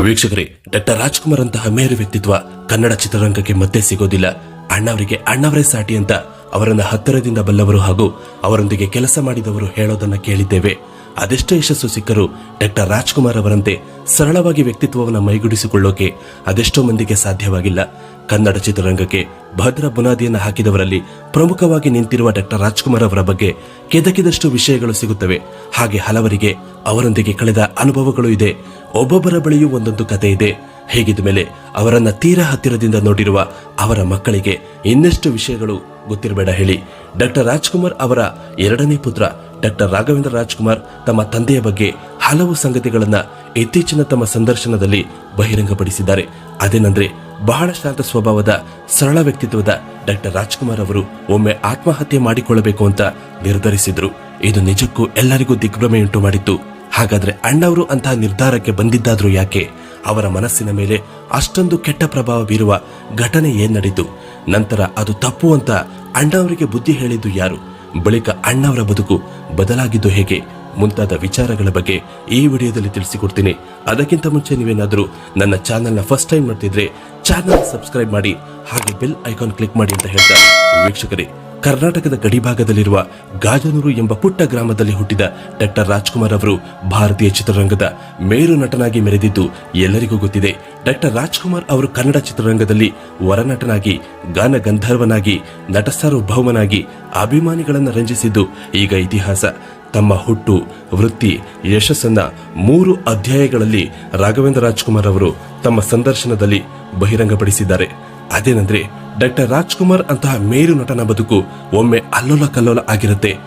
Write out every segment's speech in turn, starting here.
ವೀಕ್ಷಕರೇ, ಡಾಕ್ಟರ್ ರಾಜ್ಕುಮಾರ್ ಅಂತಹ ಮೇರು ವ್ಯಕ್ತಿತ್ವ ಕನ್ನಡ ಚಿತ್ರರಂಗಕ್ಕೆ ಮತ್ತೆ ಸಿಗೋದಿಲ್ಲ. ಅಣ್ಣವರಿಗೆ ಅಣ್ಣವರೇ ಸಾಟಿ ಅಂತ ಅವರನ್ನ ಹತ್ತಿರದಿಂದ ಬಲ್ಲವರು ಹಾಗೂ ಅವರೊಂದಿಗೆ ಕೆಲಸ ಮಾಡಿದವರು ಹೇಳೋದನ್ನ ಕೇಳಿದ್ದೇವೆ. ಅದೆಷ್ಟೇ ಯಶಸ್ಸು ಸಿಕ್ಕರೂ ಡಾಕ್ಟರ್ ರಾಜ್ಕುಮಾರ್ ಅವರಂತೆ ಸರಳವಾಗಿ ವ್ಯಕ್ತಿತ್ವವನ್ನು ಮೈಗೂಡಿಸಿಕೊಳ್ಳೋಕೆ ಅದೆಷ್ಟೋ ಮಂದಿಗೆ ಸಾಧ್ಯವಾಗಿಲ್ಲ. ಕನ್ನಡ ಚಿತ್ರರಂಗಕ್ಕೆ ಭದ್ರ ಬುನಾದಿಯನ್ನು ಹಾಕಿದವರಲ್ಲಿ ಪ್ರಮುಖವಾಗಿ ನಿಂತಿರುವ ಡಾಕ್ಟರ್ ರಾಜ್ಕುಮಾರ್ ಅವರ ಬಗ್ಗೆ ಕೆದಕಿದಷ್ಟು ವಿಷಯಗಳು ಸಿಗುತ್ತವೆ. ಹಾಗೆ ಹಲವರಿಗೆ ಅವರೊಂದಿಗೆ ಕಳೆದ ಅನುಭವಗಳು ಇದೆ. ಒಬ್ಬೊಬ್ಬರ ಬಳಿಯೂ ಒಂದೊಂದು ಕತೆ ಇದೆ. ಹೇಗಿದ ಮೇಲೆ ಅವರನ್ನ ತೀರಾ ಹತ್ತಿರದಿಂದ ನೋಡಿರುವ ಅವರ ಮಕ್ಕಳಿಗೆ ಇನ್ನಷ್ಟು ವಿಷಯಗಳು ಗೊತ್ತಿರಬೇಡ ಹೇಳಿ. ಡಾಕ್ಟರ್ ರಾಜ್ಕುಮಾರ್ ಅವರ ಎರಡನೇ ಪುತ್ರ ಡಾಕ್ಟರ್ ರಾಘವೇಂದ್ರ ರಾಜ್ಕುಮಾರ್ ತಮ್ಮ ತಂದೆಯ ಬಗ್ಗೆ ಹಲವು ಸಂಗತಿಗಳನ್ನ ಇತ್ತೀಚಿನ ತಮ್ಮ ಸಂದರ್ಶನದಲ್ಲಿ ಬಹಿರಂಗಪಡಿಸಿದ್ದಾರೆ. ಅದೇನಂದ್ರೆ ಬಹಳ ಶಾಂತ ಸ್ವಭಾವದ ಸರಳ ವ್ಯಕ್ತಿತ್ವದ ಡಾಕ್ಟರ್ ರಾಜ್ಕುಮಾರ್ ಅವರು ಒಮ್ಮೆ ಆತ್ಮಹತ್ಯೆ ಮಾಡಿಕೊಳ್ಳಬೇಕು ಅಂತ ನಿರ್ಧರಿಸಿದ್ರು. ಇದು ನಿಜಕ್ಕೂ ಎಲ್ಲರಿಗೂ ದಿಗ್ಭ್ರಮೆಯುಂಟು ಮಾಡಿತ್ತು. ಹಾಗಾದ್ರೆ ಅಣ್ಣವರು ಅಂತಹ ನಿರ್ಧಾರಕ್ಕೆ ಬಂದಿದ್ದಾದ್ರೂ ಯಾಕೆ? ಅವರ ಮನಸ್ಸಿನ ಮೇಲೆ ಅಷ್ಟೊಂದು ಕೆಟ್ಟ ಪ್ರಭಾವ ಬೀರುವ ಘಟನೆ ಏನ್ ನಡೀತು? ನಂತರ ಅದು ತಪ್ಪು ಅಂತ ಅಣ್ಣವರಿಗೆ ಬುದ್ಧಿ ಹೇಳಿದ್ದು ಯಾರು? ಬಳಿಕ ಅಣ್ಣವರ ಬದುಕು ಬದಲಾಗಿದ್ದು ಹೇಗೆ? ಮುಂತಾದ ವಿಚಾರಗಳ ಬಗ್ಗೆ ಈ ವಿಡಿಯೋದಲ್ಲಿ ತಿಳಿಸಿಕೊಡ್ತೀನಿ. ಅದಕ್ಕಿಂತ ಮುಂಚೆ ನೀವೇನಾದರೂ ನನ್ನ ಚಾನೆಲ್ನ ಫಸ್ಟ್ ಟೈಮ್ ನೋಡ್ತಿದ್ರೆ ಚಾನೆಲ್ ಸಬ್ಸ್ಕ್ರೈಬ್ ಮಾಡಿ, ಹಾಗೆ ಬೆಲ್ ಐಕಾನ್ ಕ್ಲಿಕ್ ಮಾಡಿ ಅಂತ ಹೇಳ್ತಾರೆ ವೀಕ್ಷಕರೇ ಕರ್ನಾಟಕದ ಗಡಿಭಾಗದಲ್ಲಿರುವ ಗಾಜನೂರು ಎಂಬ ಪುಟ್ಟ ಗ್ರಾಮದಲ್ಲಿ ಹುಟ್ಟಿದ ಡಾಕ್ಟರ್ ರಾಜ್ಕುಮಾರ್ ಅವರು ಭಾರತೀಯ ಚಿತ್ರರಂಗದ ಮೇರು ನಟನಾಗಿ ಮೆರೆದಿದ್ದು ಎಲ್ಲರಿಗೂ ಗೊತ್ತಿದೆ. ಡಾಕ್ಟರ್ ರಾಜ್ಕುಮಾರ್ ಅವರು ಕನ್ನಡ ಚಿತ್ರರಂಗದಲ್ಲಿ ವರನಟನಾಗಿ, ಗಾನ ಗಂಧರ್ವನಾಗಿ ನಟ ಸಾರ್ವಭೌಮನಾಗಿ ಅಭಿಮಾನಿಗಳನ್ನು ರಂಜಿಸಿದ್ದು ಈಗ ಇತಿಹಾಸ. ತಮ್ಮ ಹುಟ್ಟು, ವೃತ್ತಿ, ಯಶಸ್ಸನ್ನ ಮೂರು ಅಧ್ಯಾಯಗಳಲ್ಲಿ ರಾಘವೇಂದ್ರ ರಾಜ್ಕುಮಾರ್ ಅವರು ತಮ್ಮ ಸಂದರ್ಶನದಲ್ಲಿ ಬಹಿರಂಗಪಡಿಸಿದ್ದಾರೆ. ಅದೇನೆಂದ್ರೆ, ಡಾಕ್ಟರ್ ರಾಜ್ಕುಮಾರ್ ಅಂತಹ ಮೇರು ನಟನ ಬದುಕು ಒಮ್ಮೆ ಅಲ್ಲೋಲ ಕಲ್ಲೋಲ ಆಗಿರುತ್ತೆ.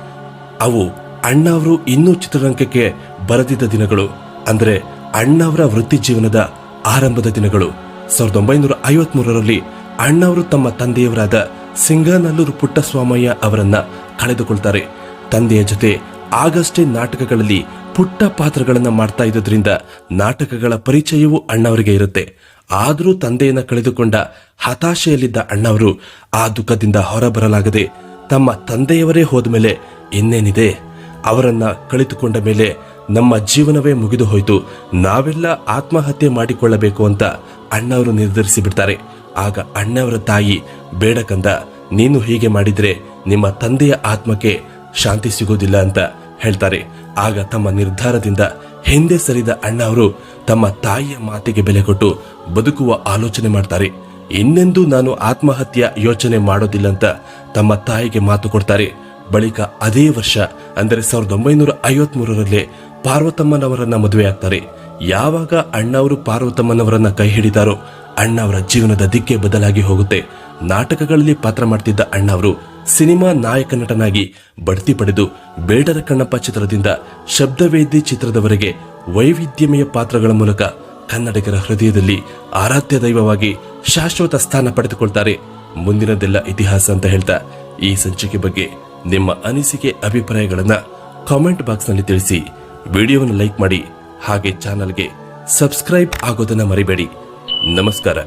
ಅವು ಅಣ್ಣವರು ಇನ್ನೂ ಚಿತ್ರರಂಗಕ್ಕೆ ಬರೆದಿದ್ದ ದಿನಗಳು, ಅಂದ್ರೆ ಅಣ್ಣವರ ವೃತ್ತಿ ಜೀವನದ ಆರಂಭದ ದಿನಗಳು. ಸಾವಿರದ ಒಂಬೈನೂರ ಐವತ್ ಮೂರರಲ್ಲಿ ಅಣ್ಣವರು ತಮ್ಮ ತಂದೆಯವರಾದ ಸಿಂಗನಲ್ಲೂರು ಪುಟ್ಟಸ್ವಾಮಯ್ಯ ಅವರನ್ನ ಕಳೆದುಕೊಳ್ತಾರೆ. ತಂದೆಯ ಜೊತೆ ಆಗಷ್ಟೇ ನಾಟಕಗಳಲ್ಲಿ ಪುಟ್ಟ ಪಾತ್ರಗಳನ್ನು ಮಾಡ್ತಾ ಇದ್ದುದರಿಂದ ನಾಟಕಗಳ ಪರಿಚಯವೂ ಅಣ್ಣವರಿಗೆ ಇರುತ್ತೆ. ಆದರೂ ತಂದೆಯನ್ನು ಕಳೆದುಕೊಂಡ ಹತಾಶೆಯಲ್ಲಿದ್ದ ಅಣ್ಣವರು ಆ ದುಃಖದಿಂದ ಹೊರಬರಲಾಗದೆ ತಮ್ಮ ತಂದೆಯವರೇ ಹೋದ್ಮೇಲೆ ಇನ್ನೇನಿದೆ? ಅವರನ್ನ ಕಳೆದುಕೊಂಡ ಮೇಲೆ ನಮ್ಮ ಜೀವನವೇ ಮುಗಿದು ಹೋಯಿತು. ನಾವೆಲ್ಲ ಆತ್ಮಹತ್ಯೆ ಮಾಡಿಕೊಳ್ಳಬೇಕು ಅಂತ ಅಣ್ಣವರು ನಿರ್ಧರಿಸಿ ಬಿಡ್ತಾರೆ ಆಗ ಅಣ್ಣವರ ತಾಯಿ ಬೇಡಕಂದ ನೀನು ಹೀಗೆ ಮಾಡಿದ್ರೆ ನಿಮ್ಮ ತಂದೆಯ ಆತ್ಮಕ್ಕೆ ಶಾಂತಿ ಸಿಗೋದಿಲ್ಲ ಅಂತ ಹೇಳ್ತಾರೆ. ಆಗ ತಮ್ಮ ನಿರ್ಧಾರದಿಂದ ಹಿಂದೆ ಸರಿದ ಅಣ್ಣ ಅವರು ತಮ್ಮ ತಾಯಿಯ ಮಾತಿಗೆ ಬೆಲೆ ಕೊಟ್ಟು ಬದುಕುವ ಆಲೋಚನೆ ಮಾಡ್ತಾರೆ. ಇನ್ನೆಂದೂ ನಾನು ಆತ್ಮಹತ್ಯೆ ಯೋಚನೆ ಮಾಡೋದಿಲ್ಲ ಅಂತ ತಮ್ಮ ತಾಯಿಗೆ ಮಾತು ಕೊಡ್ತಾರೆ. ಬಳಿಕ ಅದೇ ವರ್ಷ, ಅಂದರೆ ಸಾವಿರದ ಒಂಬೈನೂರ ಐವತ್ ಮೂರರಲ್ಲಿ ಪಾರ್ವತಮ್ಮನವರನ್ನ ಮದುವೆ ಆಗ್ತಾರೆ. ಯಾವಾಗ ಅಣ್ಣವರು ಪಾರ್ವತಮ್ಮನವರನ್ನ ಕೈ ಹಿಡಿದಾರೋ ಅಣ್ಣವರ ಜೀವನದ ದಿಕ್ಕೆ ಬದಲಾಗಿ ಹೋಗುತ್ತೆ. ನಾಟಕಗಳಲ್ಲಿ ಪಾತ್ರ ಮಾಡ್ತಿದ್ದ ಅಣ್ಣವರು ಸಿನಿಮಾ ನಾಯಕ ನಟನಾಗಿ ಬಡ್ತಿ ಪಡೆದು ಬೇಡರ ಕಣ್ಣಪ್ಪ ಚಿತ್ರದಿಂದ ಶಬ್ದವೇದಿ ಚಿತ್ರದವರೆಗೆ ವೈವಿಧ್ಯಮಯ ಪಾತ್ರಗಳ ಮೂಲಕ ಕನ್ನಡಿಗರ ಹೃದಯದಲ್ಲಿ ಆರಾಧ್ಯ ದೈವವಾಗಿ ಶಾಶ್ವತ ಸ್ಥಾನ ಪಡೆದುಕೊಳ್ತಾರೆ ಮುಂದಿನದೆಲ್ಲ ಇತಿಹಾಸ ಅಂತ ಹೇಳ್ತಾ ಈ ಸಂಚಿಕೆ ಬಗ್ಗೆ ನಿಮ್ಮ ಅನಿಸಿಕೆ ಅಭಿಪ್ರಾಯಗಳನ್ನ ಕಾಮೆಂಟ್ ಬಾಕ್ಸ್ನಲ್ಲಿ ತಿಳಿಸಿ. ವಿಡಿಯೋವನ್ನು ಲೈಕ್ ಮಾಡಿ ಹಾಗೆ ಚಾನಲ್ಗೆ ಸಬ್ಸ್ಕ್ರೈಬ್ ಆಗೋದನ್ನ ಮರಿಬೇಡಿ. ನಮಸ್ಕಾರ.